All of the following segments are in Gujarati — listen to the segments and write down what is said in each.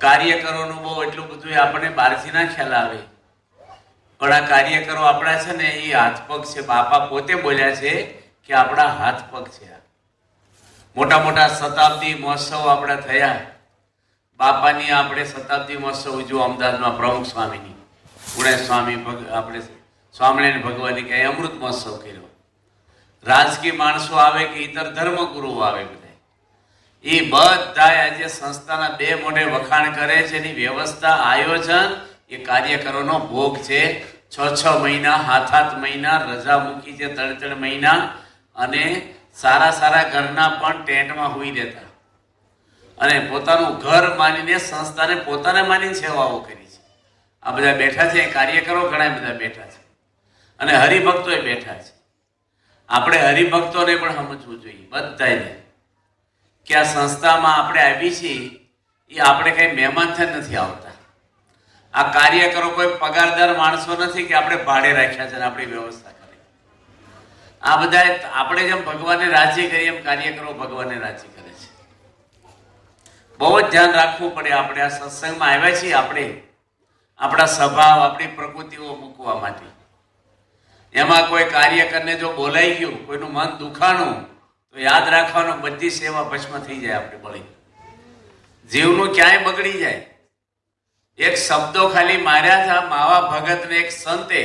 કાર્યકરોનું બહુ એટલું બધું આપણને બહારથી ના ખ્યાલ આવે. પણ આ કાર્યકરો આપણા છે ને, એ હાથ પગ છે. બાપા પોતે બોલ્યા છે કે આપણા હાથ પગ છે મોટા મોટા શતાબ્દી મહોત્સવ આપણા થયા. બાપાની આપણે શતાબ્દી મહોત્સવ ઉજવો અમદાવાદમાં પ્રમુખ સ્વામીની. પુણે સ્વામી ભગ, આપણે સ્વામિનારાયણ ભગવાનની ક્યાંય અમૃત મહોત્સવ કર્યો. રાજકીય માણસો આવે કે ઇતર ધર્મગુરુઓ આવે બધા. એ બધા આજે સંસ્થાના બે મોઢે વખાણ કરે છે. એની વ્યવસ્થા, આયોજન, એ કાર્યકરોનો ભોગ છે. છ છ મહિના, હાથ હાથ મહિના, રજા મૂકી છે ત્રણ ત્રણ મહિના અને સારા સારા ઘરના પણ ટેન્ટમાં હોઈ દેતા અને પોતાનું ઘર માનીને સંસ્થાને પોતાને માનીને સેવાઓ કરી છે. આ બધા બેઠા છે કાર્યકરો ઘણા બધા બેઠા છે. અને હરિભક્તોએ બેઠા છે. આપણે હરિભક્તોને પણ સમજવું જોઈએ બધાને કે આ સંસ્થામાં આપણે આવી છીએ, એ આપણે કઈ મહેમાન થઈ નથી આવતા. આ કાર્યકરો કોઈ પગારદાર માણસો નથી કે આપણે ભાડે રાખ્યા છે આપણી વ્યવસ્થા કરી. આ બધા આપણે જેમ ભગવાનને રાજી કરીએ એમ કાર્યકરો ભગવાનને રાજી કરે છે. બહુ જ ધ્યાન રાખવું પડે આપણે આ સત્સંગમાં આવ્યા છીએ આપણે, આપણા સ્વભાવ, આપણી પ્રકૃતિઓ મૂકવા માટે. એમાં કોઈ કાર્યકરને જો બોલાઈ ગયું, કોઈનું મન દુખાણું તો યાદ રાખવાનો બધી સેવા ભસ્મ થઈ જાય આપણે બળી જીવનું ક્યાંય બગડી જાય. એક શબ્દો ખાલી માર્યા હતા માવા ભગતને એક સંતે.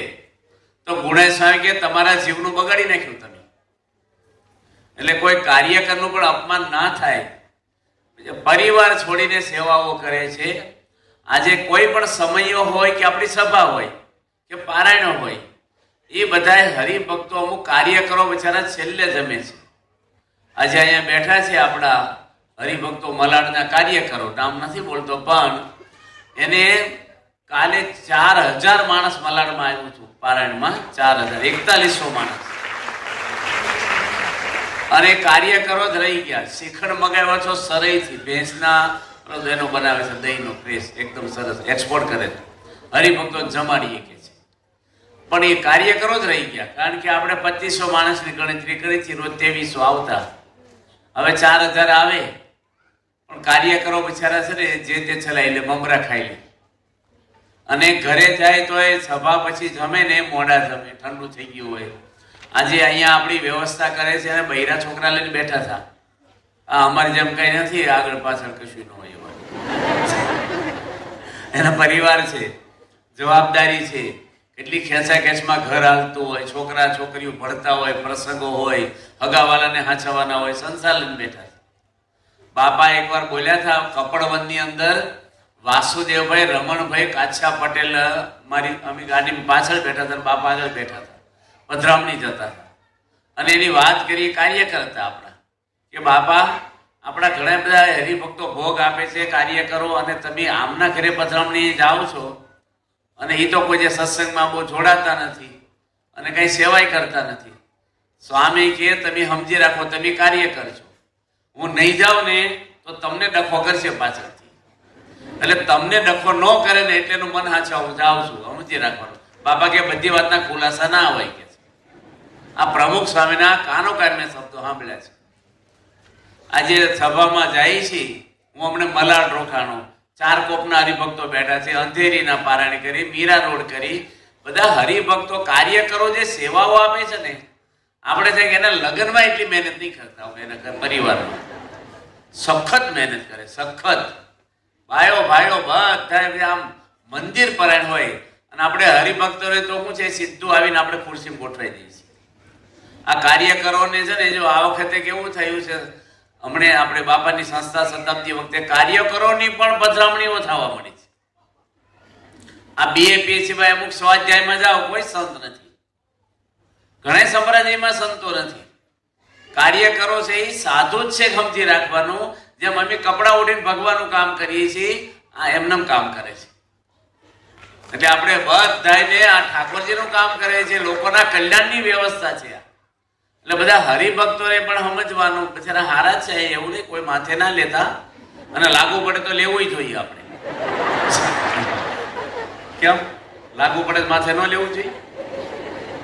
તો સ્વામી કે તમારા જીવનું બગાડી નાખ્યું તમે. એટલે કોઈ કાર્યકરનું પણ અપમાન ના થાય. પરિવાર છોડીને સેવાઓ કરે છે. આજે કોઈ પણ સમયો હોય કે આપણી સભા હોય કે પારાયણ હોય, એ બધા હરિભક્તો અમુક કાર્યકરો બિચારા છેલ્લે જમે છે. આજે અહીંયા બેઠા છે આપણા હરિભક્તો મલાડના કાર્યકરો. નામ નથી બોલતો, પણ એને કાલે ચાર હજાર માણસ મલાડમાં આવ્યું છું પારાયણમાં. ચાર હજાર, એકતાલીસો માણસ. અને કાર્યકરો જ રહી ગયા. શિખંડ મગાવ્યો છો સરઈથી. ભેંસના એનો બનાવે છે, દહીંનો પ્રેસ એકદમ સરસ. એક્સપોર્ટ કરે છે. હરિભક્તો જમાડીએ કે છે. પણ એ કાર્યકરો જ રહી ગયા. કારણ કે આપણે પચીસો માણસની ગણતરી કરી છીએ રોજ ત્રેવીસો આવતા. હવે ચાર હજાર આવે, પણ કાર્યકરો બિચારા છે ને, જે તે ચલાવી લે, મમરા ખાઈ લે. અને ઘરે જાય તો એ સભા પછી જમે ને મોડા જમે, ઠંડુ થઈ ગયું હોય. આજે અહીંયા આપણી વ્યવસ્થા કરે છે અને બૈરા છોકરા લઈને બેઠા હતા. આ અમારી જેમ કઈ નથી, આગળ પાછળ કશું ન હોય એના પરિવાર છે, જવાબદારી છે. કેટલી ખેંચા ખેંચમાં ઘર હાલતું હોય, છોકરા છોકરીઓ ભણતા હોય, પ્રસંગો હોય હગાવાલાને હાંચવાના હોય સંસાર લઈને બેઠા બાપા એકવાર બોલ્યા હતા, કપડવનની અંદર વાસુદેવભાઈ, રમણભાઈ, કાછા પટેલ, મારી અમે ગાડીની પાછળ બેઠા હતા બાપા આગળ બેઠા હતા. પધરામણી જતા હતા. અને એની વાત કરી, કાર્ય કરતા આપણા. કે બાપા, આપણા ઘણા બધા હરિભક્તો ભોગ આપે છે, કાર્ય કરો અને તમે આમના ઘરે પધરામણી જાઓ છો અને એ તો કોઈ જે સત્સંગમાં બહુ જોડાતા નથી અને કઈ સેવાય કરતા નથી. સ્વામી કે, તમે સમજી રાખો, તમે કાર્ય કરજો. હું નહીં જાઉં ને, તો તમને ડખો કરશે પાછળથી. એટલે તમને ડખો ન કરે ને, એટલે મન હાચા હું જાઉં છું, સમજી રાખવાનું. બાપા કે, બધી વાતના ખુલાસા ના હોય કે. આ પ્રમુખ સ્વામીના કાનો કાન મેં શબ્દો સાંભળ્યા છે. આજે સભામાં જાય છે, હું હમણાં મલાડ રોકાણો ચાર કોપના હરિભક્તો બેઠા છે, અંધેરીના પારાયણ કરી, મીરા રોડ કરી. બધા હરિભક્તો કાર્યકરો જે સેવાઓ આપે છે ને, આપણે છે કે એના લગ્નમાં એટલી મહેનત નહીં કરતા હોય, એના પરિવારમાં. સખત મહેનત કરે, સખત. ભાઈઓ ભાઈઓ બધા આમ મંદિર પરાયણ હોય અને આપણે હરિભક્તો હોય તો શું છે, સીધું આવીને આપણે ખુરશી ગોઠવાઈ દઈએ છીએ. આ કાર્યકરોને છે ને, જો આ વખતે કેવું થયું છે હમણે આપણે બાપાની સંસ્થા શતાબ્દી વખતે કાર્યકરોની પણ પધરામણીઓ થવા મળી છે. આ બીએપી સિવાય અમુક સ્વાધ્યાયમાં જાઓ, કોઈ સંત નથી. ઘણા સંપ્રદાયમાં સંતો નથી. કાર્યકરો છે એ સાધુ જ છે સમજી રાખવાનું. જેમ અમે કપડા ઉડીને ભગવાનનું કામ કરીએ છીએ, આ એમનેમ કામ કરે છે. એટલે આપણે બધાને આ ઠાકોરજીનું કામ કરે છે, લોકોના કલ્યાણની વ્યવસ્થા છે એટલે બધા હરિભક્તોને પણ સમજવાનું બિચારા હારા છે એવું નહીં, કોઈ માથે ના લેતા અને લાગુ પડે તો લેવું જોઈએ આપણે. કેમ? લાગુ પડે માથે ન લેવું જોઈએ.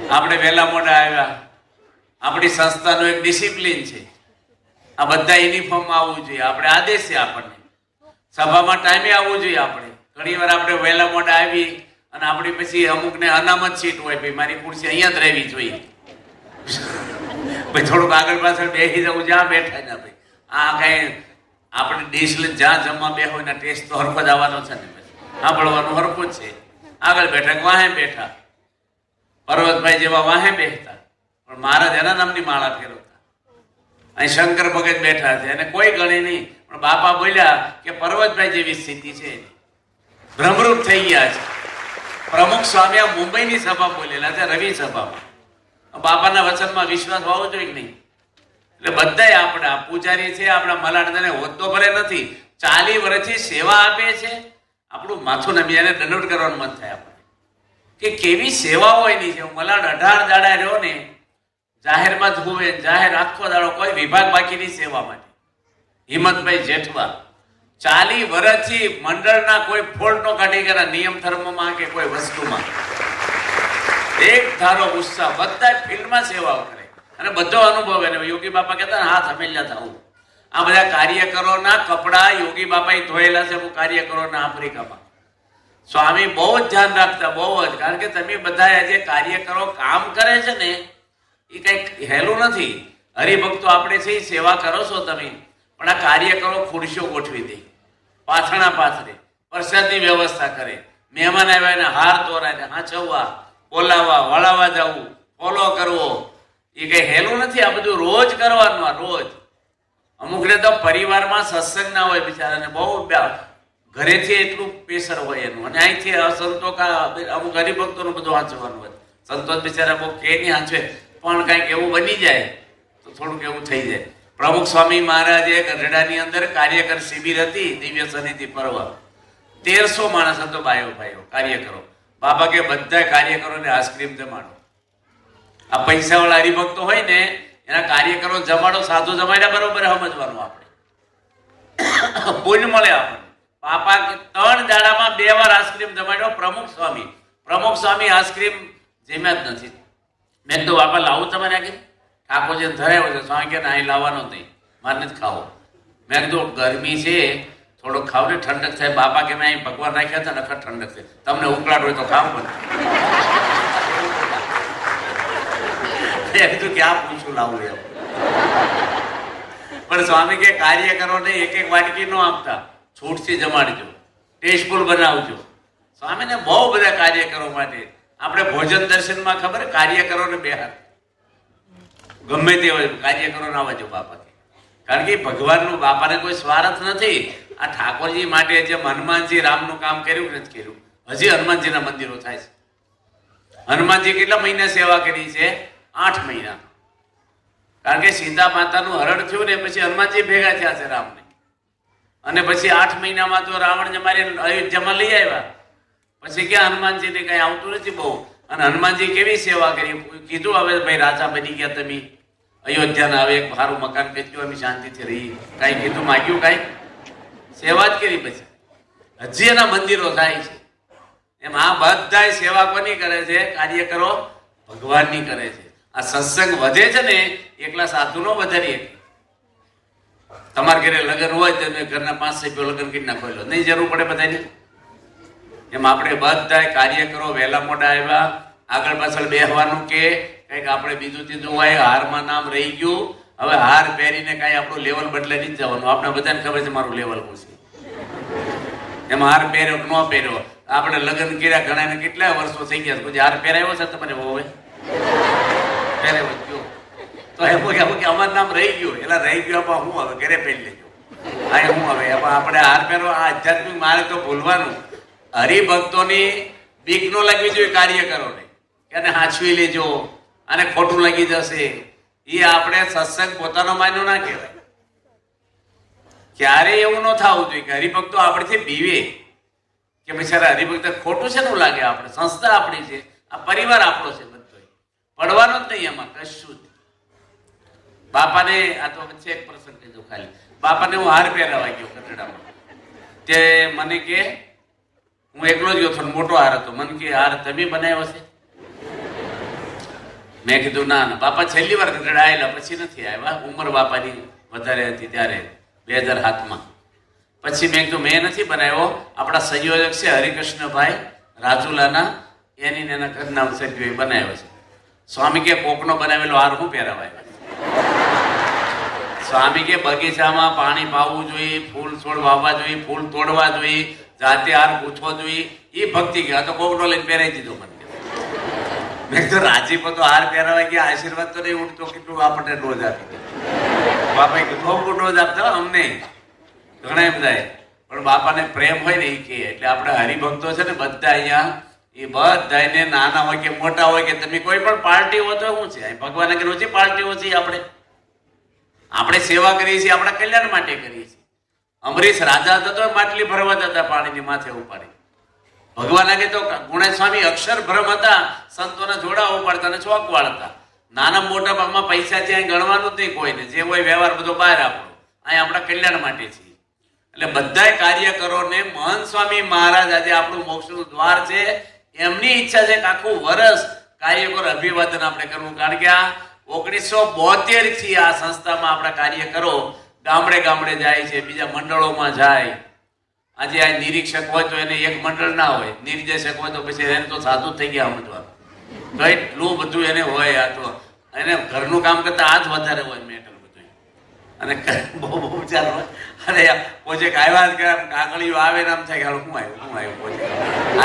આપણે વહેલા મોડા આવ્યા. આપણી સંસ્થાનું એક ડિસિપ્લિન છે. આ બધા યુનિફોર્મમાં આવવું જોઈએ. આપણે આદેશ છે આપણને. સભામાં ટાઈમે આવવું જોઈએ આપણે. ઘણી વાર આપણે વહેલા મોડા આવી અને આપણી પછી અમુકને અનામત સીટ હોય, ભાઈ, મારી ખુરશી અહીંયા જ રહેવી જોઈએ. ભાઈ, થોડુંક આગળ પાછળ બેસી જવું જ્યાં બેઠા ને ભાઈ. આ કઈ આપણે ડીશ લઈને જ્યાં જમવા બે હોય ને ટેસ્ટ તો હરખો જ આવવાનો છે ને સાંભળવાનું હરખો જ છે. આગળ બેઠા, વાહે બેઠા. પર્વતભાઈ જેવા વાહે બેસતા. પણ મહારાજ એના નામની માળા ફેરવતા. અહીં શંકર ભગત બેઠા છે. અને કોઈ ગણે નહીં. પણ બાપા બોલ્યા કે પર્વતભાઈ જેવી સ્થિતિ છે ભ્રમરૂપ થઈ ગયા છે. પ્રમુખ સ્વામી આ મુંબઈની સભા બોલેલા છે, રવિ સભામાં. બાપાના વચનમાં વિશ્વાસ હોવો જોઈએ નહીં? એટલે બધાય આપણા પૂજારી છે, આપણા મલાડને હોદ્દો ભલે નથી ચાલી વર્ષથી સેવા આપે છે. આપણું માથું નમિયાને દંડોત કરવાનું મન થાય આપણે કે કેવી સેવાઓ એની છે મલાડ અઢાર દાડા રહ્યો ને, જાહેરમાં જ હુવે જાહેર આખો દાડો કોઈ વિભાગ બાકીની સેવા માટે. હિંમતભાઈ જેઠવા ચાલી વર્ષથી મંડળના કોઈ ફોલ્ટ નો કાઢી ગયા નિયમ ધર્મમાં કે કોઈ વસ્તુમાં. એક ધારો ઉત્સાહ બધા ફિલ્ડમાં સેવાઓ કરે. અને બધો અનુભવ એને. યોગી બાપા કહેતા ને, હાથ હમેલ્યા થવું આ બધા કાર્યકરોના કપડા યોગી બાપાએ ધોયેલા છે, હું કાર્યકરોના આફ્રિકામાં. સ્વામી, બહુ જ ધ્યાન રાખતા, બહુ જ. કારણ કે તમે બધા જે કાર્યકરો કામ કરે છે ને, એ કંઈક હેલું નથી. હરિભક્તો આપણે છે સેવા કરો છો તમે, પણ આ કાર્યકરો ખુરશીઓ ગોઠવી દે. પાથરણા પાથરે. પ્રસાદની વ્યવસ્થા કરે. મહેમાન આવ્યા એને હાર તોરાય હાચવવા બોલાવવા વળાવવા જવું, ફોલો કરવો. એ કઈ હેલું નથી, આ બધું રોજ કરવાનું રોજ. અમુકને તો પરિવારમાં સત્સંગ ના હોય બિચારાને, બહુ ઘરેથી એટલું પ્રેશર હોય એનું. અને અહીંથી સંતો કા અમુક હરિભક્તોનું બધું વાંચવાનું હોય. સંતો બિચારા બહુ કે નહીં વાંચે પણ કંઈક એવું બની જાય, તો થોડુંક એવું થઈ જાય. પ્રમુખ સ્વામી મહારાજે ગઢડાની અંદર કાર્યકર શિબિર હતી, દિવ્ય સનિધિ પર્વ. તેરસો માણસ હતો બાયો ભાઈઓ, કાર્યકરો. બાબા કે બધા કાર્યકરોને આઈસ્ક્રીમ જમાડો. આ પૈસાવાળા હરિભક્તો હોય ને, એના કાર્યકરો જમાડો, સાધુ જમાડ્યા બરોબર સમજવાનું આપણે. પુણ્ય મળે આપણને. બાપા ત્રણ દાડામાં બે વાર આઈસ્ક્રીમ જમાડ્યો, પ્રમુખ સ્વામી. પ્રમુખ સ્વામી આઈસ્ક્રીમ જેમ્યા જ નથી. મેં તો બાપા, લાવું તમારે કે કીધું ઠાકોરજી ધરાયો છે. સ્વામી કે અહીં લાવવાનો નહીં. મારે જ ખાવો. મેં કીધું, ગરમી છે થોડોક ખાવ ને ઠંડક થાય. બાપા કે મેં ભગવાન રાખ્યા હતા નખર ઠંડક થાય તમને ઉકળાટ હોય તો ખાવ કીધું કે આ પૂછું, લાવું એમ. પણ સ્વામી કે કાર્યકરોને એક એક વાટકી ન આપતા. છૂટથી જમાડજો. ટેસ્ટફુલ બનાવજો. સ્વામીને બહુ બધા કાર્યકરો માટે. આપણે ભોજન દર્શનમાં ખબર કાર્યકરોને બેહાર ગમે તે હોય કાર્યકરો ના આવજો બાપા કે. કારણ કે ભગવાનનું બાપાને કોઈ સ્વાર્થ નથી. આ ઠાકોરજી માટે જે હનુમાનજી રામનું કામ કર્યું નથી કર્યું. હજી હનુમાનજીના મંદિરો થાય છે. હનુમાનજી કેટલા મહિના સેવા કરી છે? આઠ મહિના કારણ કે સીતા માતાનું હરણ થયું ને પછી હનુમાનજી ભેગા થયા છે રામને. અને પછી આઠ મહિનામાં તો રાવણને મારી અયોધ્યામાં લઈ આવ્યા. પછી ક્યાં હનુમાનજીને કઈ આવતું નથી બહુ. અને હનુમાનજી કેવી સેવા કરી? કીધું હવે ભાઈ રાજા બની ગયા તમે. અયોધ્યાના આવે એક સારું મકાન વેચ્યું, અમે શાંતિથી રહી. કાંઈ કીધું, માગ્યું કાંઈ? સેવા જ કરી પછી. હજી એના મંદિરો થાય છે. એમ આ બધાય સેવા કોની કરે છે? કાર્યકરો ભગવાનની કરે છે. આ સત્સંગ વધે છે ને, એકલા સાધુનો વધારીએ તમારા ઘરે લગ્ન હોય તો ઘરના પાંચ સભ્યો લગ્ન કરી નાખો નહીં જરૂર પડે બધાની એમ આપણે બધાય કાર્યકરો વહેલા મોડા આવ્યા, આગળ પાછળ બેહવાનું કે કંઈક આપણે બીજું ત્રીજું હોય, હારમાં નામ રહી ગયું. હવે હાર પહેરીને કાંઈ આપણું લેવલ બદલે નહીં જવાનું. આપણે બધાને ખબર છે મારું લેવલ પૂછે એમાં હાર પહેર્યો કે ન પહેર્યો? આપણે લગ્ન કર્યા ઘણા કેટલા વર્ષો થઈ ગયા પછી હાર પહેરાયો છે તમારે? હોવે પહેરાયો ગયો તો એમ કે અમારું નામ રહી ગયું એટલે રહી ગયું આપા હું હવે ઘરે પહેરી લેજો. હા હું હવે એમાં આપણે હાર પહેરો આ આધ્યાત્મિક મારે તો ભૂલવાનું. હરિભક્તોની બીક નો લાગવી જોઈએ કાર્યકરોને. કે આને હાંચવી લેજો. અને ખોટું લાગી જશે. એ આપણે સત્સંગ પોતાનો માન્યો ના કહેવાય. ક્યારેય એવું ન થવું જોઈએ કે હરિભક્તો આપણેથી બીવે? કે બિચારા હરિભક્ત ખોટું છે નું લાગે આપણે સંસ્થા આપણી છે. આ પરિવાર આપણો છે બધો પડવાનો જ નહીં એમાં, કશું જ. બાપાને, આ તો વચ્ચે એક પ્રસંગ કીધું ખાલી. બાપાને હું હાર પહેરાવા ગયો કટડામાં તે મને કે, હું એકલો જ ગયો થોડો મોટો હાર હતો. મને કે, હાર તમે બનાવ્યો છે? મેં કીધું, ના ના, બાપા છેલ્લી વાર ગઢડા આવેલા પછી નથી આવ્યા. ઉંમર બાપાની વધારે હતી ત્યારે. બે હજાર સાતમાં પછી મેં કીધું, મેં નથી બનાવ્યો. આપણા સંયોજક છે હરિકૃષ્ણભાઈ રાજુલાના. એની એના ઘરના સભ્યોએ બનાવ્યો છે. સ્વામી કે કોકનો બનાવેલો હાર હું પહેરાવાય? સ્વામી કે બગીચામાં પાણી પાવું જોઈએ, ફૂલ છોડ વાવવા જોઈએ, ફૂલ તોડવા જોઈએ, જાતે હાર પૂછવો જોઈએ. એ ભક્તિ કે તો કોકનો લઈને પહેરાવી દીધો મને. મેં કીધું, રાજીપો તો હાર પહેરાવાય ગયા આશીર્વાદ તો નહીં ઉઠતો કેટલું આપણને રોજ આપી દીધો બાપાએ કીધું જ આપતા અમને. ઘણા એમ થાય. પણ બાપાને પ્રેમ હોય ને એ કે એટલે આપણે હરિભક્તો છે ને બધા અહીંયા, એ બધાને નાના હોય કે મોટા હોય કે તમે કોઈ પણ પાર્ટી હોય તો શું છે? ભગવાન કે ઓછી પાર્ટીઓ છે આપણે. આપણે સેવા કરીએ છીએ, આપણા કલ્યાણ માટે કરીએ છીએ. અમરીશ રાજા હતો તો માટલી ભરવા જતા પાણીની માથે ઉપાડી. ભગવાન આગે તો ગુણેશ સ્વામી અક્ષર ભ્રમ હતા, સંતોના જોડા ઉપાડતા અને ચોક વાળતા નાના મોટા ભાગમાં પૈસા ત્યાં ગણવાનું જ નહીં કોઈને, જે હોય વ્યવહાર બધો બહાર આપણો. અહીં આપણા કલ્યાણ માટે છીએ. એટલે બધા કાર્યકરોને મહંત સ્વામી મહારાજ આજે આપણું મોક્ષનું દ્વાર છે. એમની ઈચ્છા છે કે આખું વર્ષ કાર્યકર અભિવાદન આપણે કરવું. કારણ કે આ ઓગણીસો બોતેરથી આ સંસ્થામાં આપણા કાર્યકરો ગામડે ગામડે જાય છે, બીજા મંડળોમાં જાય. આજે આ નિરીક્ષક હોય તો એને એક મંડળ ના હોય, નિર્દેશક હોય તો પછી એને તો સાધુ થઈ ગયા સમજવાનું. તો એટલું બધું એને હોય, આ તો એને ઘરનું કામ કરતા આ જ વધારે હોય મેટર બધું અને બહુ બહુ ચાલો અરે પોજેક આવ્યા જ કરે કાકડીઓ આવે ને આમ થાય કે શું આવ્યું શું આવ્યું પોજેક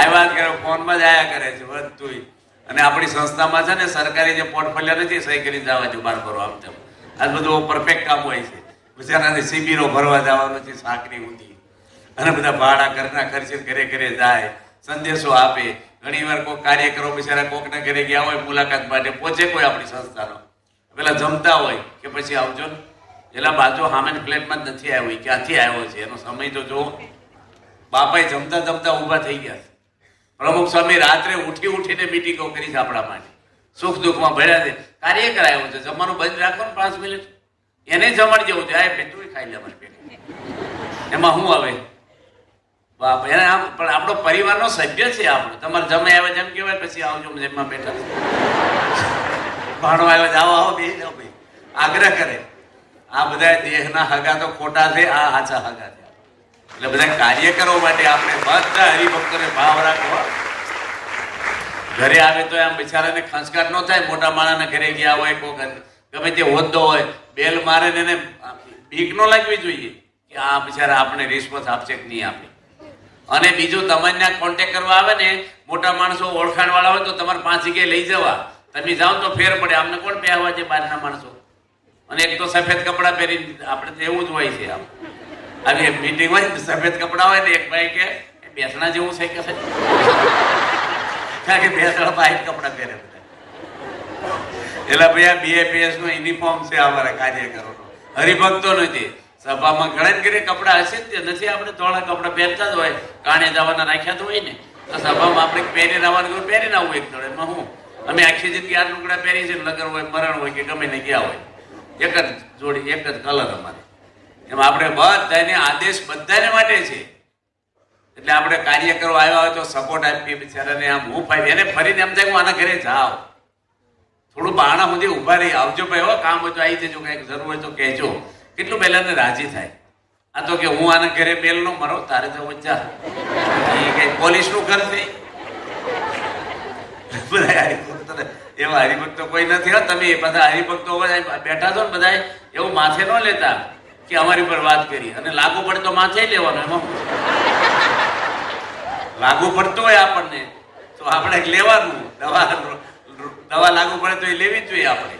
આવ્યા જ કરે, ફોનમાં જ આયા કરે છે બધું અને આપણી સંસ્થામાં છે ને, સરકારી જે પોર્ટફોલિયો નથી સહી કરી જવા જો બહાર ભરો આમ તેમ. આ બધું પરફેક્ટ કામ હોય છે. બિચારાને શિબિરો ભરવા જવાનું છે સાકરી ઊંધી. અને બધા ભાડા ઘરના ખર્ચે ઘરે ઘરે જાય, સંદેશો આપે. ઘણી વાર કોઈ કાર્યક્રમ બિચારા કોકના ઘરે ગયા હોય મુલાકાત માટે પહોંચે કોઈ આપણી સંસ્થાનો. પેલા જમતા હોય કે પછી આવજો. ને એલા બાજુ સામે પ્લેટમાં જ નથી આવ્યો ક્યાંથી આવ્યો છે? એનો સમય તો જો બાપાએ જમતા જમતા ઊભા થઈ ગયા પ્રમુખ સ્વામી રાત્રે ઉઠી ઉઠીને મીટિંગો કરી છે આપણા માટે. સુખ દુઃખમાં ભર્યા છે. કાર્યકર આવ્યો છે. જમવાનું બંધ રાખો ને પાંચ મિનિટ. એને જમણ જેવું છે. આ પેટું ખાઈ લે અમારે એમાં શું આવે? એને પણ આપણો પરિવારનો સભ્ય છે આપણો. તમારે જમે આવે જેમ કહેવાય, પછી આવજો જેમમાં બેઠા. ભાણો આવે આવો આવો, બે જાઓ ભાઈ. આગ્રહ કરે. આ બધા દેહના હગા તો ખોટા છે, આ સાચા હગા છે. એટલે બધા કાર્ય કરવા માટે આપણે બધા હરિભક્તોને ભાવ રાખવા ઘરે આવે તો આમ બિચારાને ખંચકાટ ન થાય, મોટા માણાને ઘરે ગયા હોય કોઈ ગમે તે હોદ્દો હોય, બેલ મારે એને બીક ન લાગવી જોઈએ કે આ બિચારા આપણે રિસ્પોન્સ આપશે કે નહીં આપે. અને બીજું તમારે કોન્ટેક્ટ કરવા આવે ને, મોટા માણસો ઓળખાણ વાળા હોય તો તમારે પાંચ જગ્યાએ લઈ જવા. તમે જાઓ તો ફેર પડે. આમને કોણ પહેરવા છે બહારના માણસો? અને એક તો સફેદ કપડાં પહેરી આપણે તો એવું જ હોય છે આમ. આવી મીટિંગ હોય સફેદ કપડાં હોય ને, એક ભાઈ કે બેસણા જેવું છે કે કારણ કે બે ભાઈ કપડાં પહેરે એટલે ભાઈ આ બીએપીએસ નો યુનિફોર્મ છે અમારા કાર્યકરોનો. હરિભક્તો નથી. સભામાં ઘણા ઘરે કપડાં હશે તે. નથી આપણે ધોળા કપડાં પહેરતા જ હોય. કાણે જવાના રાખ્યા તો હોય ને. તો સભામાં આપણે પહેરીને આવવાનું પહેરીને આવું એક જોડે એમાં હું અમે આખી જિંદગી આ લુગડા પહેરી છે લગન હોય, મરણ હોય કે ગમે ને ગયા હોય. એક જ જોડી, એક જ કલર અમારે. એમ આપણે બધાને આદેશ બધાને માટે છે. એટલે આપણે કાર્ય કરવા આવ્યા હોય તો સપોર્ટ આપીએ બિચારાને. આમ હું ફાવી એને ફરીને એમ થાય હું આના ઘરે જાઉં. થોડું બાણા સુધી ઊભા રહી આવજો ભાઈ હો, કામ હોય તો આવી જજો, કંઈક જરૂર હોય તો કહેજો. કેટલું પહેલાને રાજી થાય. આ તો કે હું આના ઘરે મેલ નો મરો, તારે તો જા. એ કઈ પોલીસનું ઘર નહીં બધા હરિભક્તો ને- એવા હરિભક્તો કોઈ નથી હો તમે બધા હરિભક્તો બેઠા છો ને બધા એવું માથે ન લેતા કે અમારી ઉપર વાત કરી. અને લાગુ પડે તો માથે લેવાનું એમાં લાગુ પડતું હોય આપણને, તો આપણે લેવાનું. દવા દવા લાગુ પડે તો એ લેવી જ જોઈએ આપણે.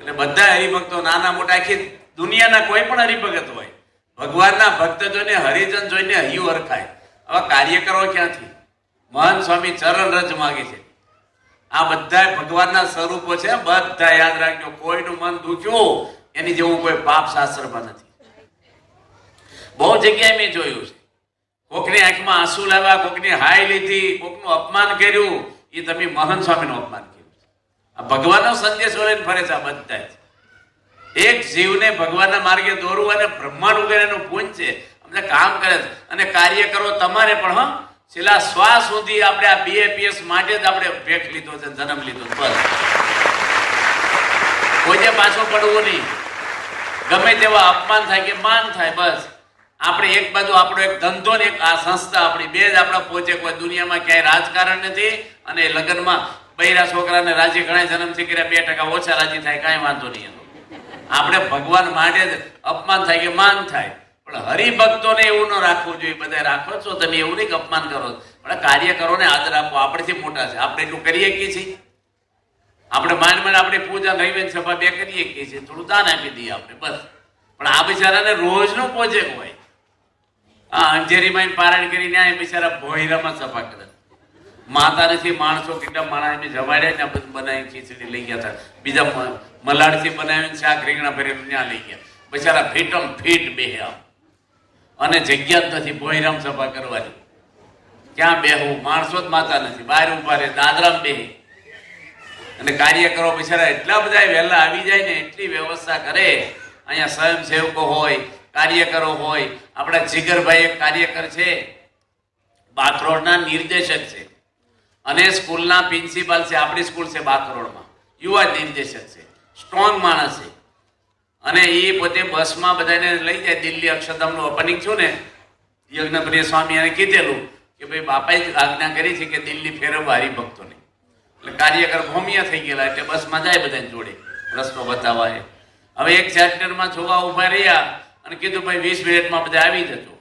એટલે બધા હરિભક્તો નાના મોટા આખી દુનિયાના કોઈ પણ હરિભગત હોય, ભગવાનના ભક્ત જોઈને, હરિજન જોઈને હૈયું અરખાય હવે કાર્યકરો ક્યાંથી? મહાન સ્વામી ચરણ રજ માગે છે. આ બધા ભગવાનના સ્વરૂપો છે, બધા યાદ રાખજો, કોઈનું મન દુખ્યું, એની જેવું કોઈ પાપ શાસ્ત્રમાં નથી. બહુ જગ્યાએ મેં જોયું છે. કોકની આંખમાં આંસુ લાવ્યા, કોકની હાય લીધી, કોકનું અપમાન કર્યું, એ તમે મહાન સ્વામીનું અપમાન કર્યું આ ભગવાનનો સંદેશો લઈને ફરે છે આ બધા એક જીવને ભગવાનના માર્ગે દોરવું અને બ્રહ્માંડ વગેરેનું પૂંજ છે. અમને કામ કરે છે. અને કાર્ય કરો તમારે પણ, હા. છેલ્લા શ્વાસ સુધી આપણે આ બીએપીએસ માટે જ આપણે ભેટ લીધો છે, જન્મ લીધો. બસ. કોઈને પાછો પડવું નહીં. ગમે તેવા અપમાન થાય કે માન થાય, બસ. આપણે એક બાજુ આપણો એક ધંધો ને આ સંસ્થા આપણી, બે જ આપણા પ્રોજેક્ટ કોઈ દુનિયામાં ક્યાંય રાજકારણ નથી અને લગ્નમાં બૈરા છોકરાને રાજી ઘણા જન્મથી કર્યા, બે ટકા ઓછા રાજી થાય, કાંઈ વાંધો નહીં એનો. આપણે ભગવાન માટે અપમાન થાય કે માન થાય. પણ હરિભક્તોને એવું ન રાખવું જોઈએ. બધા રાખો છો. તમે એવું નહીં અપમાન કરો. પણ કાર્યકરોને આદર આપો. આપણેથી મોટા છે. આપણે એટલું કરીએ કે છીએ? આપણે માંડ માન આપણી પૂજા નૈવેદ્ય સભા બે કરીએ કે છીએ? થોડું દાન આપી દઈએ આપણે. બસ. પણ આ બિચારાને રોજનો પ્રોજેક્ટ હોય. આ અંજેરીમાં પારણ કરીને આ બિચારા ભોયરામાં સભા કરે. માતા નથી માણસો કેટલા માણસ એમને જમાડ્યા ને બધું બનાવી ખીચડી લઈ ગયા હતા. બીજા મલાડથી બનાવીને શાક રીંગણા ભરેલું ત્યાં લઈ ગયા. બિચારા ફીટમ ફીટ બેહ્યા અને જગ્યા નથી, ભોયરામ સભા કરવાની. ક્યાં બેહવું માણસો જ માતા નથી. બહાર ઊભા રહે, દાદરામ બેહે. અને કાર્યકરો બિચારા એટલા બધા વહેલા આવી જાય ને, એટલી વ્યવસ્થા કરે. અહીંયા સ્વયંસેવકો હોય, કાર્યકરો હોય. આપણા જીગરભાઈ એક કાર્યકર છે. બાથરોડના નિર્દેશક છે. અને સ્કૂલના પ્રિન્સિપાલ છે, આપણી સ્કૂલ છે બાર કરોડમાં યુવા નિર્દેશક છે. સ્ટ્રોંગ માણસ છે. અને એ પોતે બસમાં બધાને લઈ જાય, દિલ્હી અક્ષરધામનું ઓપનિંગ છું ને, યજ્ઞપ્રિય સ્વામી એને કીધેલું કે ભાઈ, બાપાએ જ આજ્ઞા કરી છે કે દિલ્હી ફેરવવા હરિભક્તોને. એટલે કાર્યકર ભૂમિયા થઈ ગયેલા એટલે બસમાં જાય બધાને જોડે, રસ્તો બતાવવા હવે એક સેક્ટરમાં જોવા ઊભા રહ્યા અને કીધું, ભાઈ, વીસ મિનિટમાં બધા આવી જજો.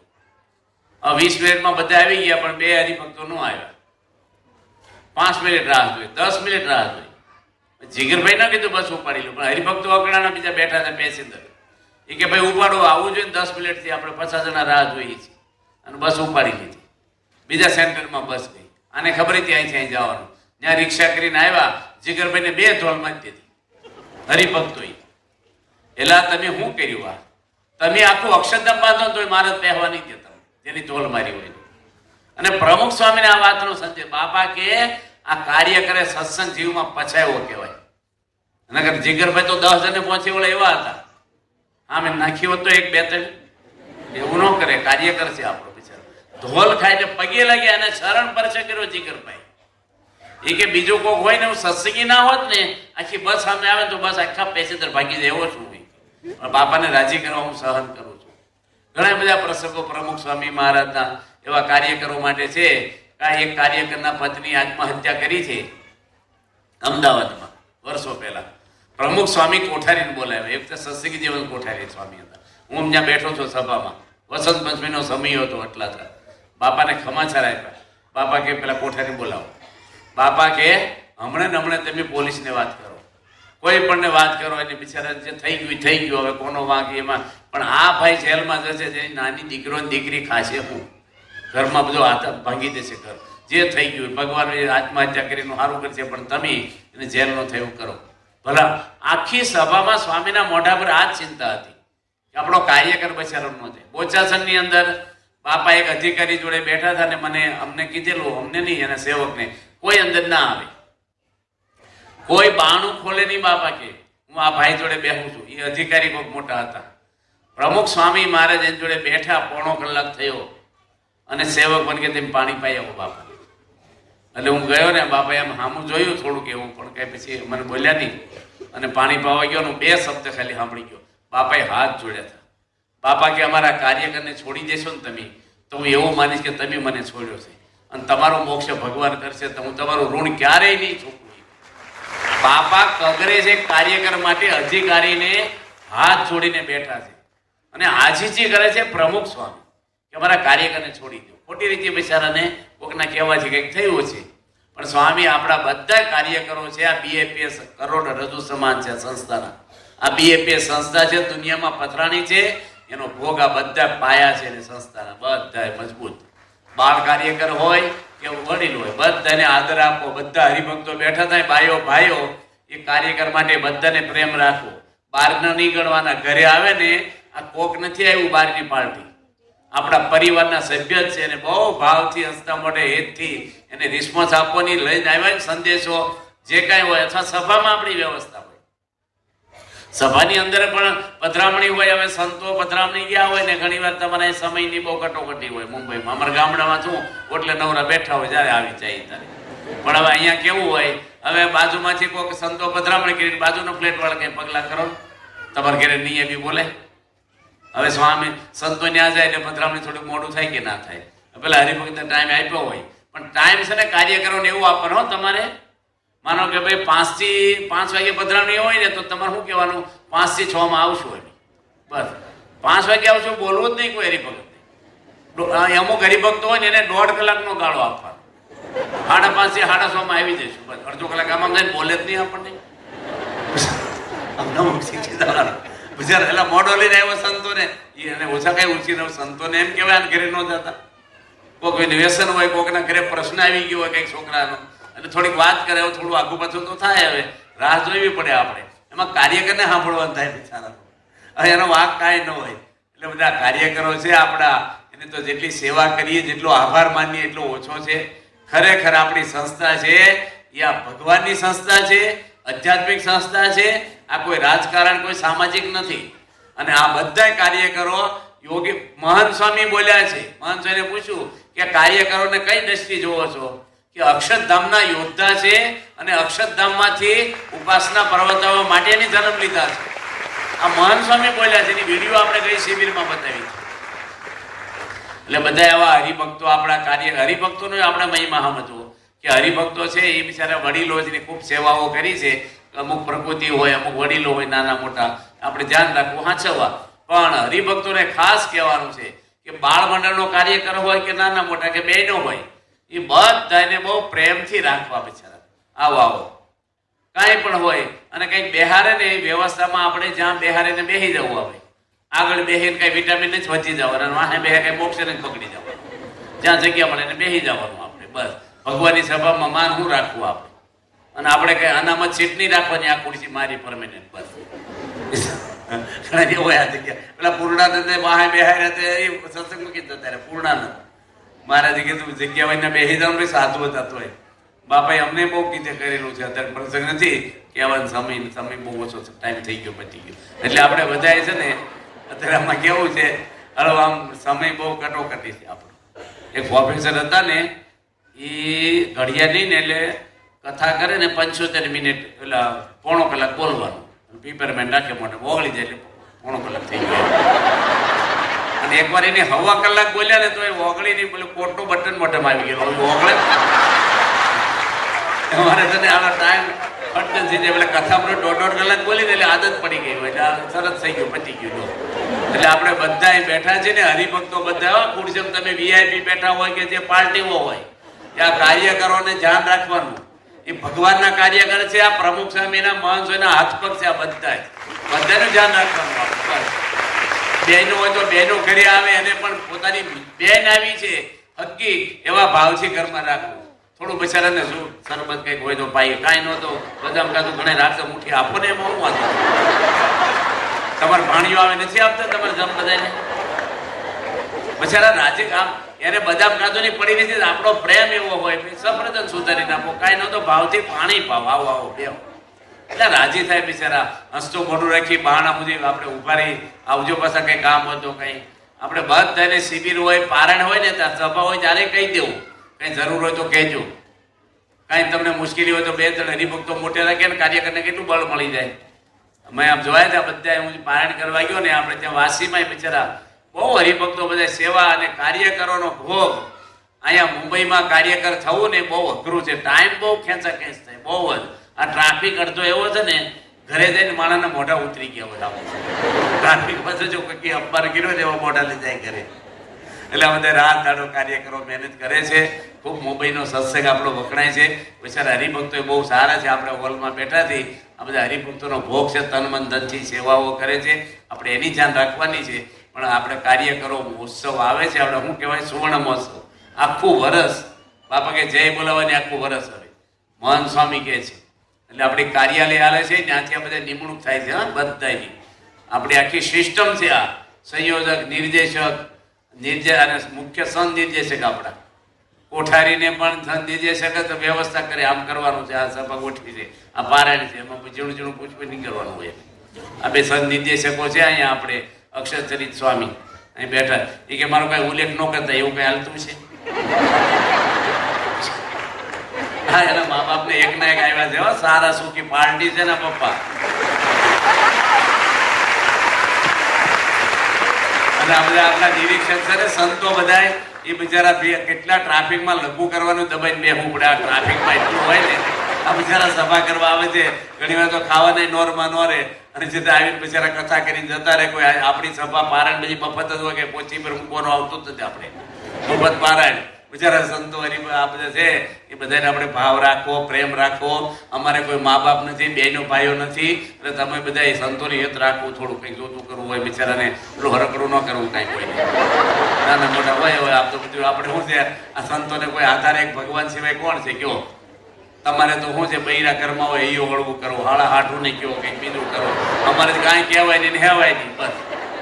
વીસ મિનિટમાં બધા આવી ગયા, પણ બે હરિભક્તો ન આવ્યા. પાંચ મિનિટ રાહ જોઈ, દસ મિનિટ રાહ જોઈ. જીગરભાઈ ના કીધું, બસ ઉપાડી લો પણ હરિભક્તો અકડાના બીજા બેઠા હતા પેસેન્જર એ કે, ભાઈ, ઉપાડો આવવું જોઈએ દસ મિનિટથી આપણે પચાસ જણા રાહ જોઈએ છીએ. અને બસ ઉપાડી લીધી. બીજા સેન્ટરમાં બસ ગઈ. આને ખબર હતી અહીંથી અહીં જવાનું. ત્યાં રિક્ષા કરીને આવ્યા, જીગરભાઈને બે ધોલ મારી દીધી. હરિભક્તોએ. એલા, તમે શું કર્યું આ? તમે આખું અક્ષરધામ બાંધો તોય મારે પહેવા નહીં દેતા જેની ધોલ મારી હોય અને પ્રમુખ સ્વામીને આ વાતનો સંદેશ બાપા કે આ કાર્ય કરે સત્સંગ જીવમાં પછાયો કહેવાય. નગર જીગરભાઈ તો દસ જણને પહોંચી વળે એવા હતા. હા મેં નાખ્યું હોત તો એક, બે, ત્રણ. એવું ન કરે, કાર્ય કરશે આપણો બિચારો. ધોલ ખાય એટલે પગે લાગે અને શરણ પર છે કર્યો જીગરભાઈ. એ કે બીજો કોક હોય ને હું સત્સંગી ના હોત ને, આખી બસ સામે આવે તો બસ આખા પેસેન્જર ભાગી જાય એવો છું બાપાને રાજી કરવા હું સહન કરું છું. ઘણા બધા પ્રસંગો પ્રમુખ સ્વામી મહારાજના એવા કાર્યકરો માટે છે આ એક કાર્યકરના પત્ની આત્મહત્યા કરી છે અમદાવાદમાં, વર્ષો પહેલા. પ્રમુખ સ્વામી કોઠારીને બોલાવ્યા. એક તો સત્સંગી કોઠારી સ્વામી હતા. હું ત્યાં બેઠો છું સભામાં. વસંત પંચમીનો સમય હતો એટલા હતા બાપાને ખમાચાર આપ્યા. બાપા કે, પેલા કોઠારી બોલાવો. બાપા કે, હમણાં ને હમણાં તમે પોલીસને વાત કરો. કોઈ પણ ને વાત કરો એની બિચારા જે થઈ ગયું થઈ ગયું. હવે કોનો વાંક એમાં? પણ આ ભાઈ જેલમાં જશે, જેની નાની દીકરો દીકરી ખાશે હું? ઘરમાં બધો આતંક ભાંગી દેશે ઘર. જે થઈ ગયું ભગવાન એ આત્મહત્યા કરીને સારું કરશે, પણ તમે એને જેલનો થયું કરો. ભલા, આખી સભામાં સ્વામીના મોઢા પર આ જ ચિંતા હતી. કે આપણો કાર્યકર બચારો ન થાય બોચાસનની અંદર બાપા એક અધિકારી જોડે બેઠા હતા ને મને અમને કીધેલું, અમને નહીં અને સેવકને, કોઈ અંદર ના આવે. કોઈ બાણું ખોલે નહીં બાપા કે. હું આ ભાઈ જોડે બેહું છું. એ અધિકારી બહુ મોટા હતા. પ્રમુખ સ્વામી મહારાજ એની જોડે બેઠા, પોણો કલાક થયો. અને સેવક બન કે તેમ પાણી પાઈ આવો બાપા. એટલે હું ગયો ને બાપા એમ સામું જોયું થોડુંક એવું, પણ કઈ પછી મને બોલ્યા નહીં. અને પાણી પાવા ગયો ને, બે શબ્દ ખાલી સાંભળી ગયો. બાપાએ હાથ જોડ્યા હતા. બાપા કે, અમારા કાર્યકરને છોડી દેશો ને તમે, તો હું એવું માનીશ કે તમે મને છોડ્યો છે. અને તમારો મોક્ષ ભગવાન કરશે, તો હું તમારું ઋણ ક્યારેય નહીં છોકું બાપા કગરે છે કાર્યકર માટે અધિકારીને હાથ જોડીને બેઠા છે. અને આજીજી કરે છે પ્રમુખ સ્વામી. કે અમારા કાર્યકરને છોડી દો. ખોટી રીતે બિચારાને કોકના કહેવાથી કંઈક થયું છે પણ સ્વામી, આપણા બધા કાર્યકરો છે, આ બીએપીએસ કરોડ રજૂ સમાન છે સંસ્થાના. આ બીએપીએસ સંસ્થા છે, દુનિયામાં પથરાણી છે, એનો ભોગ આ બધા પાયા છે ને સંસ્થાના. બધા મજબૂત. બાળ કાર્યકર હોય કે વડીલ હોય, બધાને આદર આપો, બધા હરિભક્તો બેઠા થાય, ભાઈઓ ભાઈઓ, એ કાર્યકર માટે બધાને પ્રેમ રાખવો બહાર ન નીકળવાના, ઘરે આવે ને આ કોક નથી આવ્યું બહારની પાર્ટી. આપણા પરિવારના સભ્ય છે. અને બહુ ભાવથી, હસતા મોઢે, હેતથી એને રિસ્પોન્સ આપવાની, લઈને આવ્યા ને સંદેશો. જે કાંઈ હોય, અથવા સભામાં આપણી વ્યવસ્થા હોય. સભાની અંદર પણ પધરામણી હોય, હવે સંતો પધરામણી ગયા હોય ને ઘણી વાર તમારે સમયની બહુ કટોકટી હોય મુંબઈમાં. અમારા ગામડામાં શું એટલે નવરા બેઠા હોય, જ્યારે આવી જાય ત્યારે. પણ હવે અહીંયા કેવું હોય, હવે બાજુમાંથી કોઈક સંતો પધરામણી કરીને બાજુનો ફ્લેટ વાળા કંઈ પગલાં કરો તમારા ઘરે નહીં બી બોલે? હવે સ્વામી, સંતો ન્યા જાય એટલે પધરામણી થોડું મોડું થાય કે ના થાય? પેલા હરિભક્ત ટાઈમ આપ્યો હોય. પણ ટાઈમ છે ને કાર્યકરોને એવું આપવાનો તમારે. માનો કે ભાઈ પાંચથી પાંચ વાગે પધરામણી હોય ને તો તમારે શું કહેવાનું? પાંચથી છ માં આવશું એમ બસ. પાંચ વાગે આવશું બોલવું જ નહીં કોઈ હરિભક્ત અમુક હરિભક્ત હોય ને એને દોઢ કલાકનો ગાળો આપવાનો. સાડા પાંચથી સાડા છ માં આવી જઈશું. બસ. અડધો કલાક આમાં બોલે જ નહીં આપણને. બિચારા એટલે મોઢો લઈને આવ્યો સંતોને એને ઓછા કઈ સંતો સંતોને એમ કહેવાય ઘરે ન જતા. કોઈ વ્યસન હોય, કોકના ઘરે પ્રશ્ન આવી ગયો હોય કંઈક છોકરાનો એટલે થોડીક વાત કરે, હવે થોડું આગુ પાછું તો થાય હવે. રાહ જોવી પડે આપણે. એમાં કાર્યકરને સાંભળવાનું થાય બિચારા હવે એનો વાક કાંઈ ન હોય. એટલે બધા કાર્યકરો છે આપણા, એને તો જેટલી સેવા કરીએ, જેટલો આભાર માનીએ, એટલો ઓછો છે. ખરેખર આપણી સંસ્થા છે, એ આ ભગવાનની સંસ્થા છે, આધ્યાત્મિક સંસ્થા છે આ કોઈ રાજકારણ, કોઈ સામાજિક નથી. અને આ બધા કાર્યકરો યોગી મહાન સ્વામી બોલ્યા છે. મહાન સ્વામીને પૂછ્યું કે કાર્યકરોને કઈ દ્રષ્ટિ જોવો છો? કે અક્ષરધામના યોદ્ધા છે અને અક્ષરધામમાંથી ઉપાસના પર્વતાઓ માટેની જન્મ લીધા છે. આ મહાન સ્વામી બોલ્યા છે. એની વીડિયો આપણે ગઈ શિબિરમાં બતાવી એટલે બધા એવા હરિભક્તો આપણા કાર્ય, હરિભક્તોનો આપણે મહિમા સમજવો. કે હરિભક્તો છે, એ બિચારા વડીલો એની ખૂબ સેવાઓ કરી છે. અમુક પ્રકૃતિ હોય, અમુક વડીલો હોય, નાના મોટા, આપણે ધ્યાન રાખવું, હાંચવવા. પણ હરિભક્તોને ખાસ કહેવાનું છે કે બાળ મંડળનો કાર્યક્રમ હોય કે નાના મોટા કે બહેનો હોય, એ બધાને બહુ પ્રેમથી રાખવા બિચારા. આવો આવો. કાંઈ પણ હોય અને કંઈક બેહારે ને એ વ્યવસ્થામાં આપણે જ્યાં બેહારે ને બેસી જવું આવે. આગળ બેહીને કઈ વિટામિન જ વધી જવાનું વાહે બે કઈ મોક્ષે ને પકડી જવાનું. જ્યાં જગ્યા મળે એને બેસી જવાનું આપણે, બસ. ભગવાનની સભામાં માન હું રાખવું આપણે? અને આપણે કઈ અનામત સીટ નહીં રાખવાની, આ ખુરશી મારી પરમેનન્ટ બસ હોય આ જગ્યા પેલા પૂર્ણાનંદ વાહે બેહાય તે એ સત્સંગ કીધું, જગ્યા હોય બેસી જવાનું સાધુ હતા તોય. બાપાએ અમને બહુ કીધે કરેલું છે, અત્યારે પ્રસંગ નથી. કહેવાનો સમય સમય બહુ ઓછો ટાઈમ થઈ ગયો, પતી ગયો. એટલે આપણે બધાએ છે ને, અત્યારે આમાં કેવું છે હવે આમ સમય બહુ કટોકટી છે આપણો. એક ઓફિસર હતા ને એ ઘડિયા નહીં ને એટલે કથા કરે ને પંચોતેર મિનિટ, પેલા પોણો કલાક બોલવાનું. પીપરમેન રાખે મોટે ઓગળી જાય પોણો કલાક થઈ ગયો. અને એકવાર એને હવા કલાક બોલ્યા ને તો એ ઓગળી નહીં પેલું કોટનું બટન મોઢામાં આવી ગયેલો ઓગળે અમારે છે ને ટાઈમ અટકન થઈ જાય. એટલે કથામાં દોઢ દોઢ કલાક બોલી એટલે આદત પડી ગઈ હોય. સરસ થઈ ગયું, પતી ગયું. એટલે આપણે બધા બેઠા છે ને, હરિભક્તો બધા ખુરશીમાં તમે વીઆઈપી બેઠા હોય કે જે પાર્ટીઓ હોય ત્યાં કાર્યકરોને ધ્યાન રાખવાનું. એ ભગવાનના કાર્યકર છે, આ પ્રમુખ સ્વામીના મહંત સ્વામીના હાથ પગ છે આ બધા બધાનું ધ્યાન રાખવાનું બહેનો હોય તો બહેનો ઘરે આવે એને પણ પોતાની બેન આવી છે, હક્કી એવા ભાવથી ઘરમાં રાખવું. થોડું બચારાને શું સરબત કંઈક હોય તો ભાઈ, કાંઈ નહોતો બદામ કાતું ઘણા રાખતો મુઠ્ઠી આપો ને એમાં હું વાંધો તમારે ભાણીઓ આવે નથી આપતા તમારે જમ બધાને બચારા રાજી, આમ એને બદામની પડી નથી, આપણો પ્રેમ એવો હોય સફરજન સુધારી નાખો. કાંઈ નહોતો, ભાવથી પાણી પાવ. આવો આવો બે એટલે રાજી થાય બિચારા. હસતું મોઢું રાખી બહાના સુધી આપણે ઊભા રહી. આવજો પાછા કંઈ કામ હોય તો કંઈ. આપણે બધાને શિબિર હોય, પારણ હોય ને, ત્યાં સભા હોય, ત્યારે કહી દેવું. કંઈ જરૂર હોય તો કહેજો. કાંઈ તમને મુશ્કેલી હોય તો બે ત્રણ હરિભક્તો મોટે રાખે ને કાર્યકરને કેટલું બળ મળી જાય. અમે આમ જોયા હતા બધા હું પારણ કરવા ગયો ને, આપણે ત્યાં વાસીમાં બિચારા બહુ હરિભક્તો બધા સેવા અને કાર્યકરોનો ભોગ. અહીંયા મુંબઈમાં કાર્યકર થવું ને બહુ અઘરું છે. ટાઈમ બહુ ખેંચા ખેંચ થાય, બહુ જ. આ ટ્રાફિક અડધો એવો છે ને, ઘરે જઈને માણસના મોઢા ઉતરી ગયા બધા ટ્રાફિક પાસે જો કોઈ અપમાન ગીરો ને એવા મોઢા લઈ જાય ઘરે. એટલે બધા રાત દાડો કાર્યકરો મહેનત કરે છે. ખૂબ મુંબઈનો સત્સંગ આપણો વખણાય છે. બિચારા હરિભક્તો એ બહુ સારા છે. આપણે હોલમાં બેઠાથી આ બધા હરિભક્તોનો ભોગ છે. તન મન ધનથી સેવાઓ કરે છે. આપણે એની ધ્યાન રાખવાની છે. પણ આપણે કાર્ય કરો, મહોત્સવ આવે છે, આપણે શું કહેવાય, સુવર્ણ મહોત્સવ. આખું વરસ બાપા કે જય બોલાવવાની આખું વરસ આવે. મહાન સ્વામી કહે છે. એટલે આપણી કાર્યાલય હાલે છે, ત્યાંથી આ બધા નિમણૂક થાય છે, હા બધાની આપણી આખી સિસ્ટમ છે આ. સંયોજક, નિર્દેશક નિર્દેશ અને મુખ્ય સન નિર્દેશક આપણા. કોઠારીને પણ સંત નિર્દેશક તો વ્યવસ્થા કરે, આમ કરવાનું છે, આ સભા ગોઠવી છે, આ પારાયણ છે, એમાં ઝીણું ઝીણું પૂછપુછ નહીં કરવાનું હોય. આ બે સન નિર્દેશકો છે, અહીંયા આપણે અક્ષરચરિત સ્વામી. અહીં બેઠા. એ કે મારો કાંઈ ઉલ્લેખ ન કરતા, એવું કઈ હાલતું છે? હા, એના મા બાપને એક ના એક આવ્યા છે સારા સુખી પાર્ટી છે ને પપ્પા. અને આપણે આપણા નિરીક્ષક છે ને, સંતો બધાય, એ બિચારા બે- કેટલા ટ્રાફિકમાં લઘુ કરવાનું દબાઈને બેહવું પડે. આ ટ્રાફિકમાં એટલું હોય ને, આ બિચારા સભા કરવા આવે છે. ઘણી વાર તો ખાવાના નોરમાં નો રહે. અને સીધા આવીને બિચારા કથા કરીને જતા રહે, કોઈ આપણી સભા પારાયણ બધી મફત જ કે પોચી પર મૂકવાનું આવતું જ નથી આપણે. મફત પારાયણ બિચારા સંતો હરિ આ બધા છે, એ બધાને આપણે ભાવ રાખવો પ્રેમ રાખવો અમારે કોઈ મા બાપ નથી, બેનો ભાઈઓ નથી. એટલે તમે બધા એ સંતોની હિત રાખવું થોડું કંઈક જોતું કરવું હોય, બિચારાને એટલું હરકડું ન કરવું કાંઈ કોઈ નાના મોટા હોય હોય, આપ બધું આપણે શું છે, આ સંતોને કોઈ આધારે એક ભગવાન સિવાય કોણ છે? કયો? તમારે તો શું છે બૈરા ઘરમાં હોય, ઈયો વળવું કરો, હાળા હાઠું નહીં કયો કંઈક બીજું કરો. અમારે તો કાંઈ કહેવાય નહીં હેવાય નહીં, બસ.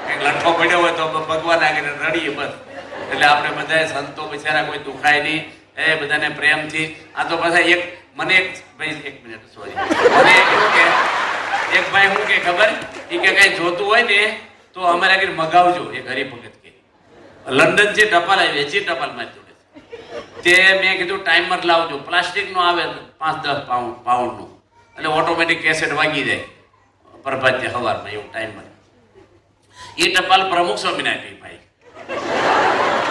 કંઈક લઠ્ઠો પડ્યો હોય તો ભગવાન આગળ રડીએ, બસ. એટલે આપણે બધાએ સંતો બિચારા કોઈ દુખાય નહીં. એ બધાને પ્રેમથી. આ તો પાછા એક, મને એક, ભાઈ, એક મિનિટ સોરી મને એક ભાઈ હું કે ખબર? એ કે કઈ જોતું હોય ને, તો અમારે આગળ મગાવજો એક હરિભગત કે. લંડન જે ટપાલ આવી, જે ટપાલમાં જોડે છે. તે મેં કીધું ટાઈમર લાવજો. પ્લાસ્ટિકનો આવે પાંચ દસ પાઉન્ડ પાઉન્ડનું એટલે ઓટોમેટિક કેસેટ વાગી જાય. પ્રભાતે સવારમાં એવું ટાઈમર એ ટપાલ પ્રમુખ સ્વામીને ભાઈ.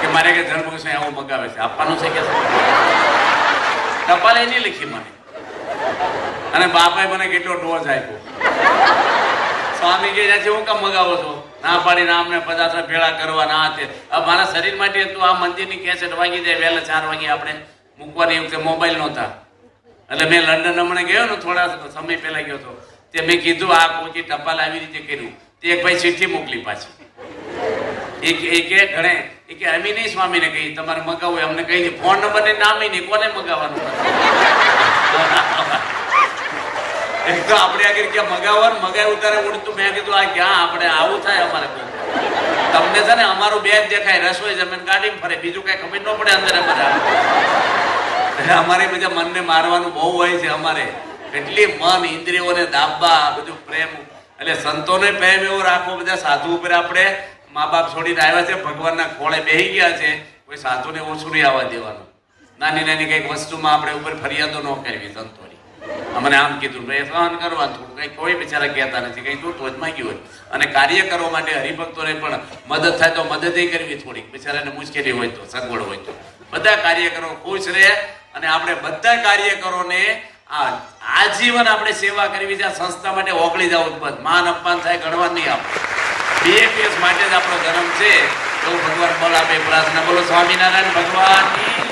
કે મારે કે ધર્મ છે આવું મગાવે છે. આપવાનું છે કે ટપાલ એની લખી મને. અને બાપાએ મને કેટલો ડોઝ આપ્યો? સ્વામી કે હું કામ મગાવો છો ના પાડીને રામને પદાર્થ ભેળા કરવા ના તે. મારા શરીર માટે તું આ મંદિરની કેસેટ વાગી જાય વહેલા ચાર વાગે આપણે મૂકવાની વખતે મોબાઈલ નહોતા. એટલે મેં લંડન હમણાં ગયો ને થોડા સમય પહેલા ગયો હતો તે મેં કીધું, આ કોઈ ટપાલ આવી રીતે કર્યું. તે એક ભાઈ ચિઠ્ઠી મોકલી પાછી. એક કે- એ કે ઘણે, એ કે, અમે નહીં સ્વામીને કહી, તમારે મગાવવું અમને કહી ફોન નંબર ને નામ નહીં કોને મગાવવાનું? એક તો આપણે આગળ ક્યાં મગાવવાનું? મગાવ્યું ત્યારે ઉડતું. મેં કીધું, આ ક્યાં આપણે? આવું થાય અમારે તમને છે ને અમારું બેગ દેખાય, રસોઈ જમીન ગાડીમાં ફરે. બીજું કઈ ખબર ન પડે અંદર એટલે અમારે બધા મનને મારવાનું બહુ હોય છે અમારે. કેટલી મન, ઇન્દ્રિયોને દાબવા, બધું પ્રેમ. એટલે સંતોને પ્રેમ એવો રાખવો બધા સાધુ ઉપર આપણે મા બાપ છોડીને આવ્યા છે, ભગવાનના ખોળે બેહી ગયા છે. કોઈ સાધુને ઓછું નહીં આવવા દેવાનું. નાની નાની કંઈક વસ્તુમાં આપણે ઉપર ફરિયાદો ન કરવી સંતોની અમને આમ કીધું ભાઈ સહન કરવાનું થોડું કંઈ કોઈ બિચારા કહેતા નથી, કંઈ જોતું જ માંગ્યું હોય. અને કાર્ય કરવા માટે હરિભક્તોને પણ મદદ થાય તો મદદ કરવી થોડીક. બિચારાને મુશ્કેલી હોય તો, સગવડ હોય તો. બધા કાર્યકરો ખુશ રહે અને આપણે બધા કાર્યકરોને આ આજીવન આપણે સેવા કરવી છે સંસ્થા માટે ઓગળી જવું બસ માન અપમાન થાય ગણવા નહીં આપણે બીએપીએસ માટે જ આપણો ધર્મ છે. તો ભગવાન બોલ આપે પ્રાર્થના બોલો, સ્વામિનારાયણ ભગવાનની